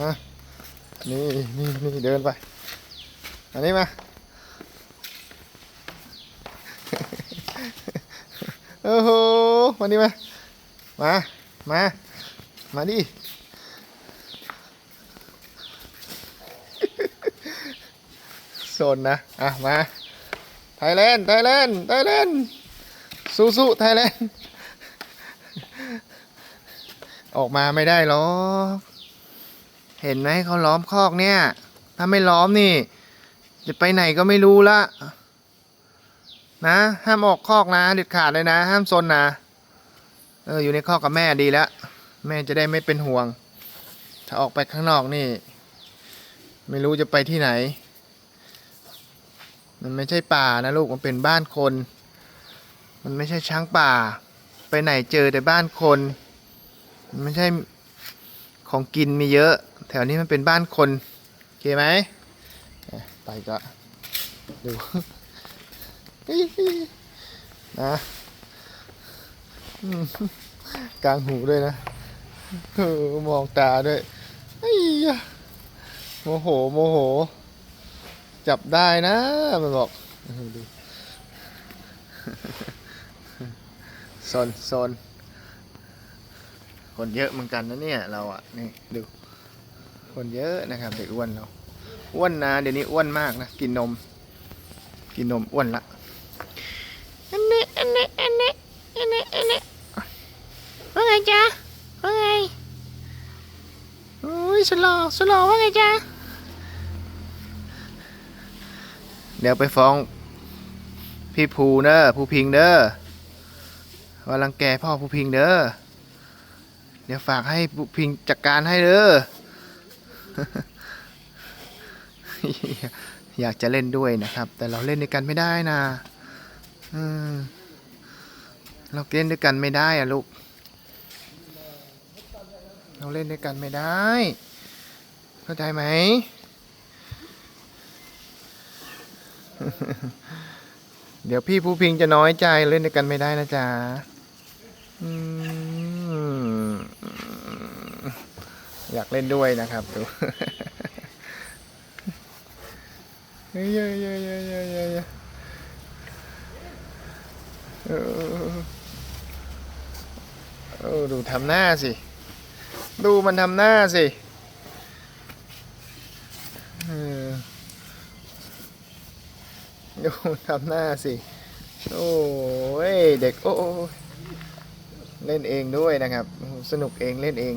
อะนี่นี่นี่เดินไป อันนี้มาโอ้โหมานี่มา มา มา มาดิ โซนนะ อะ มา ไทยแลนด์ ไทยแลนด์ ไทยแลนด์ สู้สู้ไทยแลนด์ ออกมาไม่ได้หรอก เห็นไหมเขาล้อมคอกเนี่ย ถ้าไม่ล้อมนี่ จะไปไหนก็ไม่รู้ละนะห้ามออกคอกนะเด็ดขาดเลยนะ ห้ามซนนะเอออยู่ในคอกกับแม่ดีแล้วแม่จะได้ไม่เป็นห่วง ถ้าออกไปข้างนอกนี่ ไม่รู้จะไปที่ไหน มันไม่ใช่ป่านะลูกมันเป็นบ้านคน มันไม่ใช่ช้างป่า ไปไหนเจอแต่บ้านคน มันไม่ใช่ของกินมีเยอะ แถวนี้มันเป็นบ้านคนโอเคไหมไปก็ดูนะกลางหูด้วยนะเออมองตาด้วยไอ้ยะโมโหโมโห จับได้นะมันบอกดูโซนโซนคนเยอะเหมือนกันนะเนี่ย เราอะนี่ ดู คนเยอะนะครับ เด็กอ้วนเราอ้วนนะเดี๋ยวนี้อ้วนมากนะกินนม กินนมอ้วนละอันนี้อันนี้อันนี้อันนี้อันนี้ว่าไงจ๊ะว่าไงโอ้ยสลอสลอว่าไงจ๊ะเดี๋ยวไปฟ้องพี่ภูเด้อภูพิงเด้อว่ารังแกพ่อภูพิงเด้อเดี๋ยวฝากให้ภูพิงจัดการให้เด้อ อยากจะเล่นด้วยนะครับ แต่เราเล่นด้วยกันไม่ได้นะเราเล่นด้วยกันไม่ได้อะลูก เราเล่นด้วยกันไม่ได้ เข้าใจไหมเดี๋ยวพี่ภูพิงจะน้อยใจเล่นด้วยกันไม่ได้นะจ๊ะอืม อยากเล่นด้วยนะครับดูเฮ้ยเฮ้ยเฮ้ยเฮ้ยเฮ้ยเฮ้ยเฮ้ยออเออดูทำหน้าสิ ดูมันทำหน้าสิเออดูทำหน้าสิ โอ้ย เด็กโอ้เล่นเองด้วยนะครับ สนุกเองเล่นเอง